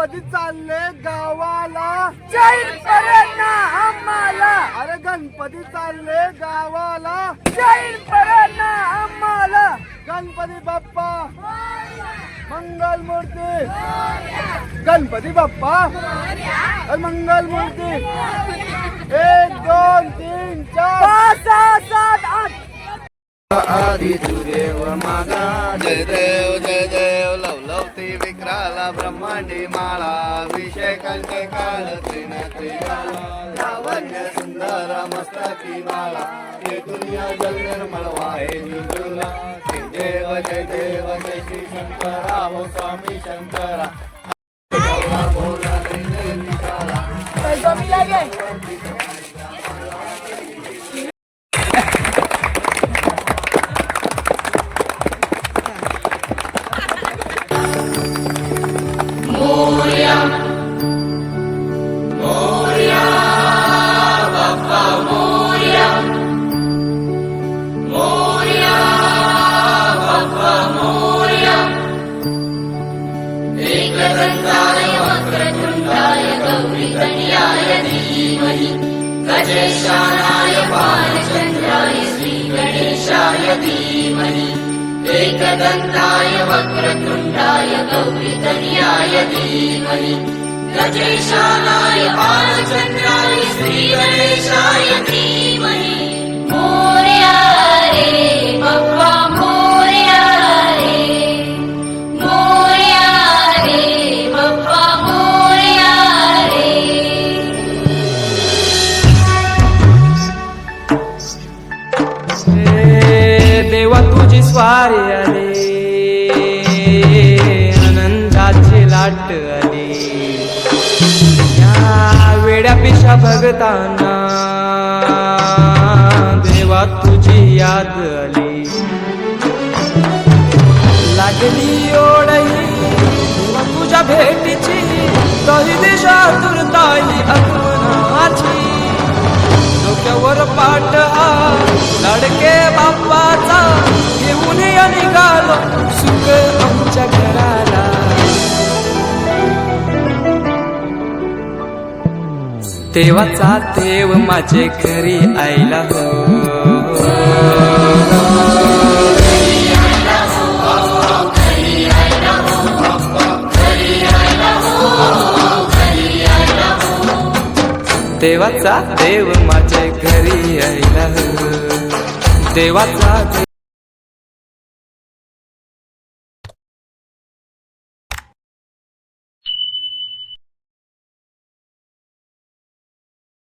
कधी चालले गावाला? जैन परना आम्हाला. अरे गणपती चालले गावाला. जैन परना आम्हाला. गणपती बाप्पा. मंगल मूर्ती गणपती बाप्पा. मंगल मूर्ती एक दोन तीन चार. सात सहा सात आठ. आधी देव मागा जय देव जय देव लवलवती विक्राला ब्रह्मांडी माळा विषय कंठे काळ लावण्य सुंदर मस्तकी बाळा हे दुनिया जल निर्मळ वाहे निंदुला जय देव जय देव जय श्री शंकरा ओ स्वामी शंकरा. ्याय धीमहि गजेशानाय बालचन्द्राय श्रीगणेशाय धीमहि एकदन्ताय वक्रतुण्डाय गौरितनियाय धीमहि गजेशानाय बालचन्द्राय श्रीगणेशाय धीमहि। तुझी आले आनंदाची लाट आली. या वेड्या पिशा भगताना देवा तुझी याद आली. लागली ओढही तुझ्या भेटीची काही दिशा दुर्ताई अगमनाची डोक्यावर पाठ हा लाडके बाप्पाचा घेऊन या निघालो सुख आमच्या घराला. देवाचा देव माझे घरी आईला हो. देवाचा देव माझे घरी यायला देवाचा